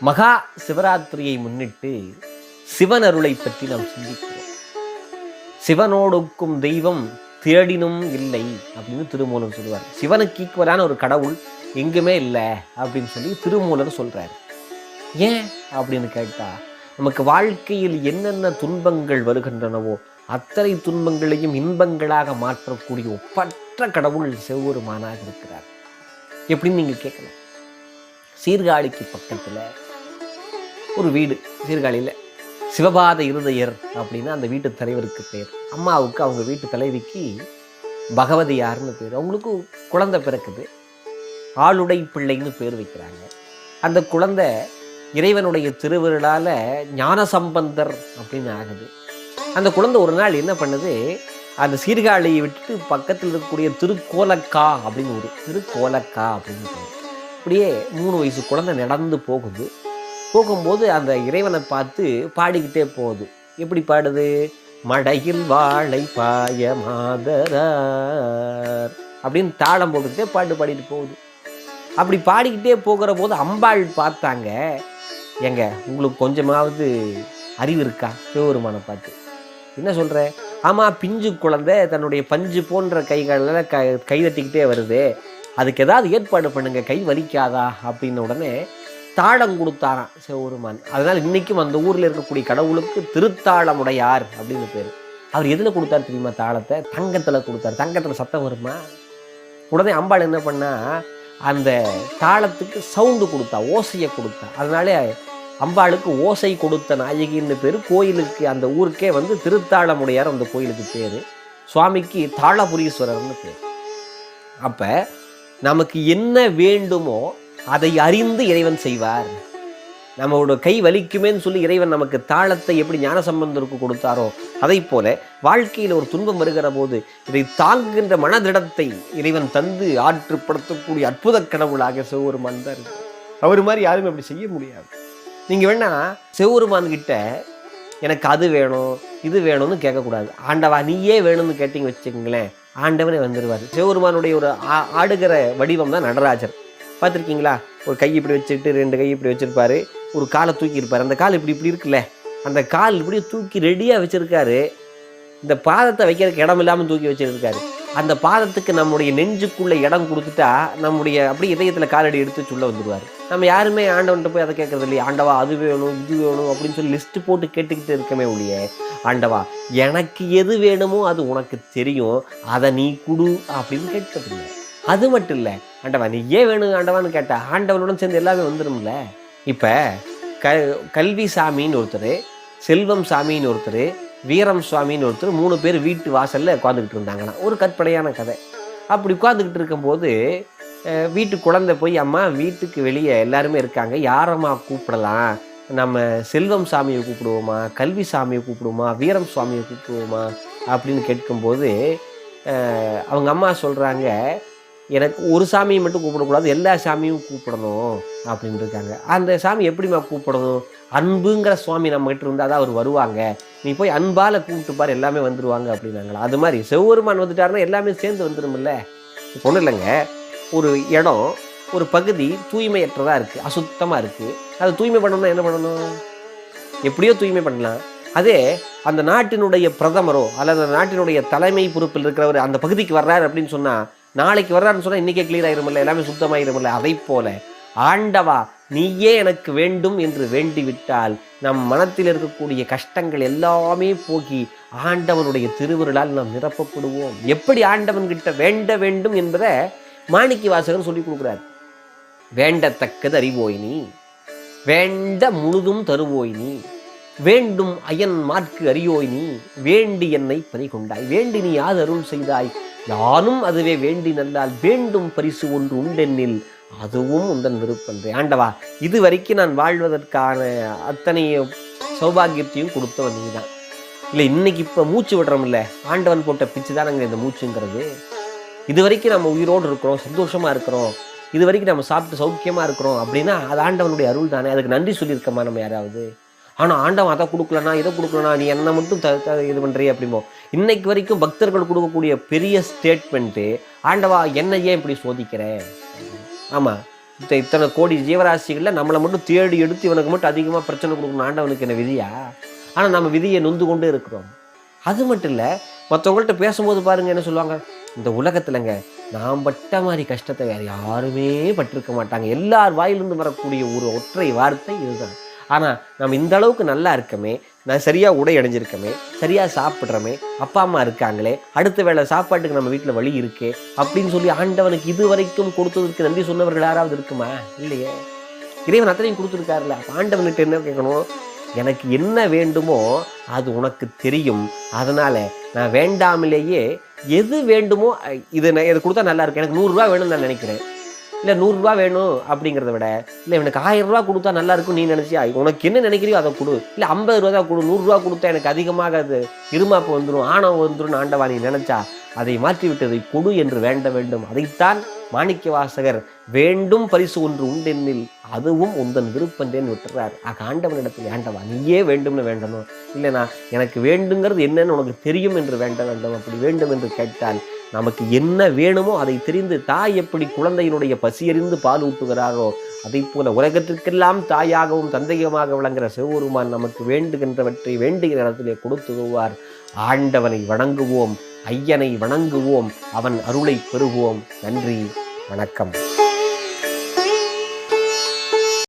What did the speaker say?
மகா சிவராத்திரியை முன்னிட்டு சிவன் அருளை பற்றி நாம் சிந்திக்கிறோம். சிவனோடுக்கும் தெய்வம் தேடினும் இல்லை அப்படின்னு திருமூலர் சொல்லுவார். சிவனுக்கு ஈக்குவலான ஒரு கடவுள் எங்குமே இல்லை அப்படின்னு சொல்லி திருமூலர் சொல்றாரு. ஏன் அப்படின்னு கேட்டா நமக்கு வாழ்க்கையில் என்னென்ன துன்பங்கள் வருகின்றனவோ அத்தனை துன்பங்களையும் இன்பங்களாக மாற்றக்கூடிய ஒப்பற்ற கடவுள் செவ்வொருமானாக இருக்கிறார். எப்படின்னு நீங்க கேட்கலாம். சீர்காழிக்கு பக்கத்துல ஒரு வீடு சீர்காழியில். சிவபாத இருதயர் அப்படின்னு அந்த வீட்டு தலைவருக்கு பேர். அம்மாவுக்கு அவங்க வீட்டு தலைவிக்கு பகவதி யாருன்னு பேர். அவங்களுக்கு குழந்தை பிறக்குது. ஆளுடை பிள்ளைன்னு பேர் வைக்கிறாங்க. அந்த குழந்தை இறைவனுடைய திருவிருளால ஞான சம்பந்தர் அப்படின்னு ஆகுது. அந்த குழந்தை ஒரு நாள் என்ன பண்ணுது? அந்த சீர்காழியை விட்டுட்டு பக்கத்தில் இருக்கக்கூடிய திருக்கோலக்கா அப்படின்னு ஒரு திருக்கோலக்கா அப்படின்னு பேர். அப்படியே மூணு வயசு குழந்தை நடந்து போகுது. போகும்போது அந்த இறைவனை பார்த்து பாடிக்கிட்டே போகுது. எப்படி பாடுது? மடையில் வாழை பாய மாதரார் அப்படின்னு தாளம் போட்டுக்கிட்டே பாட்டு பாடிட்டு போகுது. அப்படி பாடிக்கிட்டே போகிற போது அம்பாள் பார்த்தாங்க. எங்க உங்களுக்கு கொஞ்சமாவது அறிவு இருக்கா? சிவபெருமானை பார்த்து. என்ன சொல்ற? ஆமா பிஞ்சு குழந்தை தன்னுடைய பஞ்சு போன்ற கைகளில் க கை தட்டிக்கிட்டே வருது. அதுக்கு ஏதாவது ஏற்பாடு பண்ணுங்க கை வலிக்காதா? அப்படின்ன உடனே தாளம் கொடுத்தாராம் சிவபெருமான். அதனால் இன்றைக்கும் அந்த ஊரில் இருக்கக்கூடிய கடவுளுக்கு திருத்தாளமுடையார் அப்படின்னு பேர். அவர் எதில் கொடுத்தார் தெரியுமா தாளத்தை? தங்கத்தில் கொடுத்தார். தங்கத்தில் சத்தம் வருமா? உடனே அம்பாள் என்ன பண்ணா அந்த தாளத்துக்கு சவுண்டு கொடுத்தா ஓசையை கொடுத்தா. அதனாலே அம்பாளுக்கு ஓசை கொடுத்த நாயகின்னு பேர். கோயிலுக்கு அந்த ஊருக்கே வந்து திருத்தாளமுடையார் அந்த கோயிலுக்கு பேர். சுவாமிக்கு தாளபுரீஸ்வரர்னு பேர். அப்போ நமக்கு என்ன வேண்டுமோ அதை அறிந்து இறைவன் செய்வார். நம்மளோட கை வலிக்குமேன்னு சொல்லி இறைவன் நமக்கு தாளத்தை எப்படி ஞான சம்பந்தருக்கு கொடுத்தாரோ அதை போல வாழ்க்கையில் ஒரு துன்பம் வருகிற போது இதை தாங்குகின்ற மனதிடத்தை இறைவன் தந்து ஆற்றுப்படுத்தக்கூடிய அற்புத கடவுளாக சிவபெருமான் தான் இருக்கு. அவர் மாதிரி யாருமே அப்படி செய்ய முடியாது. நீங்கள் வேணா சிவபெருமான் கிட்ட எனக்கு அது வேணும் இது வேணும்னு கேட்கக்கூடாது. ஆண்டவா நீயே வேணும்னு கேட்டீங்க வச்சுக்கோங்களேன் ஆண்டவனே வந்துடுவார் சிவபெருமானுடைய ஒரு ஆ- ஆடுகிற வடிவம் தான் நடராஜர். பார்த்துருக்கீங்களா? ஒரு கை இப்படி வச்சுட்டு ரெண்டு கை இப்படி வச்சுருப்பாரு. ஒரு காலை தூக்கியிருப்பார் அந்த கால் இப்படி இப்படி இருக்குல்ல? அந்த கால் இப்படியே தூக்கி ரெடியாக வச்சுருக்காரு. இந்த பாதத்தை வைக்கிறதுக்கு இடம் இல்லாமல் தூக்கி வச்சிருக்காரு. அந்த பாதத்துக்கு நம்முடைய நெஞ்சுக்குள்ளே இடம் கொடுத்துட்டா நம்முடைய அப்படியே இதயத்தில் காலடி எடுத்து சொல்ல வந்துடுவார் நம்ம யாருமே ஆண்டவன்ட்ட போய் அதை கேட்கறது இல்லையா. ஆண்டவா அது வேணும் இது வேணும் அப்படின்னு சொல்லி லிஸ்ட்டு போட்டு கேட்டுக்கிட்டு இருக்கமே ஒழிய ஆண்டவா எனக்கு எது வேணுமோ அது உனக்கு தெரியும். அதை நீ கொடு அப்படின்னு கேட்கறது அது மட்டும் இல்லை. ஆண்டவா நீ ஏன் வேணும் ஆண்டவான்னு கேட்டால் ஆண்டவனுடன் சேர்ந்து எல்லாமே வந்துடும்ல இப்போ க கல்வி சாமின்னு ஒருத்தர் செல்வம் சாமின்னு ஒருத்தர் வீரம் சுவாமின்னு ஒருத்தர் மூணு பேர் வீட்டு வாசலில் உட்காந்துக்கிட்டு இருந்தாங்களாம். ஒரு கற்பனையான கதை. அப்படி உட்காந்துக்கிட்டு இருக்கும்போது வீட்டு குழந்தை போய் அம்மா வீட்டுக்கு வெளியே எல்லாருமே இருக்காங்க யாரம்மா கூப்பிடலாம்? நம்ம செல்வம் சாமியை கூப்பிடுவோமா? கல்வி சாமியை கூப்பிடுவோமா? வீரம் சுவாமியை கூப்பிடுவோமா? அப்படின்னு கேட்கும்போது அவங்க அம்மா சொல்கிறாங்க எனக்கு ஒரு சாமியை மட்டும் கூப்பிடக்கூடாது எல்லா சாமியும் கூப்பிடணும் அப்படின்னு இருக்காங்க அந்த சாமி எப்படிம்மா கூப்பிடணும்? அன்புங்கிற சுவாமி நம்மகிட்ட இருந்தால் தான் அவர் வருவாங்க. நீ போய் அன்பால் கூப்பிட்டு பாரு எல்லாமே வந்துருவாங்க அப்படின்னாங்களா? அது மாதிரி செவ்வருமான் வந்துட்டாருன்னா எல்லாமே சேர்ந்து வந்துடும்ல ஒன்றும் இல்லைங்க. ஒரு இடம் ஒரு பகுதி தூய்மையற்றதாக இருக்குது அசுத்தமாக இருக்குது அதை தூய்மை பண்ணணும்னா என்ன பண்ணணும்? எப்படியோ தூய்மை பண்ணலாம். அதே அந்த நாட்டினுடைய பிரதமரோ அல்லது அந்த நாட்டினுடைய தலைமை பொறுப்பில் இருக்கிறவர் அந்த பகுதிக்கு வர்றாரு அப்படின்னு சொன்னால் நாளைக்கு வர்றான்னு சொன்னால் இன்றைக்கே கிளியர் ஆயிருமில்ல எல்லாமே சுத்தமாயிருமில்ல. அதை போல ஆண்டவா நீயே எனக்கு வேண்டும் என்று வேண்டிவிட்டால் நம் மனத்தில் இருக்கக்கூடிய கஷ்டங்கள் எல்லாமே போகி ஆண்டவனுடைய திருவருளால் நாம் நிரப்பப்படுவோம். எப்படி ஆண்டவன் கிட்ட வேண்ட வேண்டும் என்பதை மாணிக்க வாசகர் சொல்லி கொடுக்குறார். வேண்டத்தக்கது அறிவோய் நீ வேண்ட முழுதும் தருவோய் நீ வேண்டும் அயன் மாற்கு அறியோய் நீ வேண்டி என்னை பறி கொண்டாய் வேண்டி நீ யாது அருள் செய்தாய் யானும் அதுவே வேண்டி நல்லால் வேண்டும் பரிசு ஒன்று உண்டென்னில் அதுவும் உந்தன் விருப்பன்றே ஆண்டவா இது வரைக்கும் நான் வாழ்வதற்கான அத்தனை சௌபாகியத்தையும் கொடுத்தவன் நீதான். இல்லை இன்னைக்கு இப்போ மூச்சு விடுறோம்ல ஆண்டவன் போட்ட பிச்சு தானங்க இந்த மூச்சுங்கிறது. இது வரைக்கும் நம்ம உயிரோடு இருக்கிறோம் சந்தோஷமாக இருக்கிறோம். இது வரைக்கும் நம்ம சாப்பிட்டு சௌக்கியமாக இருக்கிறோம் அப்படின்னா அது ஆண்டவனுடைய அருள் தானே அதுக்கு நன்றி சொல்லியிருக்கோமா நம்ம யாராவது? ஆனால் ஆண்டவன் அதை கொடுக்கலனா இதை கொடுக்கலனா நீ என்ன மட்டும் த த- இது பண்ணுறிய அப்படிமோ இன்னைக்கு வரைக்கும் பக்தர்கள் கொடுக்கக்கூடிய பெரிய ஸ்டேட்மெண்ட்டு ஆண்டவா என்ன ஏன் இப்படி சோதிக்கிற? ஆமாம் இத்தனை கோடி ஜீவராசிகளில் நம்மளை மட்டும் தேடி எடுத்து இவனுக்கு மட்டும் அதிகமாக பிரச்சனை கொடுக்கணும். ஆண்டவனுக்கு என்ன விதியா? ஆனால் நம்ம விதியை நொந்து கொண்டு இருக்கிறோம். அது மட்டும் இல்லை மற்றவங்கள்ட்ட பேசும்போது பாருங்க என்ன சொல்லுவாங்க? இந்த உலகத்துலங்க நாம் பட்ட மாதிரி கஷ்டத்தை வேறு யாருமே பட்டிருக்க மாட்டாங்க. எல்லார் வாயிலிருந்து வரக்கூடிய ஒரு ஒற்றை வார்த்தை இதுதான். ஆனால் நம்ம இந்த அளவுக்கு நல்லா இருக்கமே நான் சரியாக உடை அடைஞ்சிருக்கமே சரியாக சாப்பிட்றமே அப்பா அம்மா இருக்காங்களே அடுத்த வேளை சாப்பாட்டுக்கு நம்ம வீட்டில் வழி இருக்கே அப்படின்னு சொல்லி ஆண்டவனுக்கு இது வரைக்கும் கொடுத்ததற்கு நன்றி சொன்னவர்கள் யாராவது இருக்குமா? இல்லையே. இறைவன் அத்தனையும் கொடுத்துருக்காருல்ல ஆண்டவன்கிட்ட என்ன கேட்கணும்? எனக்கு என்ன வேண்டுமோ அது உனக்கு தெரியும். அதனால நான் வேண்டாமலேயே எது வேண்டுமோ அஹ், இது நான் இது கொடுத்தா நல்லா இருக்கும். எனக்கு நூறுரூவா வேணும்னு நான் நினைக்கிறேன். இல்லை நூறுரூவா வேணும் அப்படிங்கிறத விட இல்லை எனக்கு ஆயிரம் ரூபா கொடுத்தா நல்லா இருக்கும் நீ நினச்சியா? உனக்கு என்ன நினைக்கிறியோ அதை கொடு. இல்லை ஐம்பது ரூபா தான் கொடு நூறுரூவா கொடுத்தா எனக்கு அதிகமாக அது இருமாப்பு வந்துடும் ஆணவம் வந்துடும் ஆண்டவா நீ நினச்சா அதை மாற்றிவிட்டதை கொடு என்று வேண்ட வேண்டும். அதைத்தான் மாணிக்க வாசகர் வேண்டும் பரிசு ஒன்று உண்டென்னில் அதுவும் உந்தன் விருப்பந்தேன் விட்டுறார். ஆக ஆண்டவனிடத்தில் ஆண்டவா நீயே வேண்டும்னு வேண்டணும். இல்லைனா எனக்கு வேண்டுங்கிறது என்னன்னு உனக்கு தெரியும் என்று வேண்ட வேண்டும். அப்படி வேண்டும் என்று கேட்டால் நமக்கு என்ன வேணுமோ அதை தெரிந்து தாய் எப்படி குழந்தையினுடைய பசியறிந்து பால் ஊட்டுகிறாரோ அதை போல உலகத்திற்கெல்லாம் தாயாகவும் தந்தையுமாக விளங்குகிற சிவபெருமான் நமக்கு வேண்டுகின்றவற்றை வேண்டுகிற இடத்திலே கொடுத்துடுவார் ஆண்டவனை வணங்குவோம் ஐயனை வணங்குவோம் அவன் அருளை பெறுவோம். நன்றி வணக்கம்.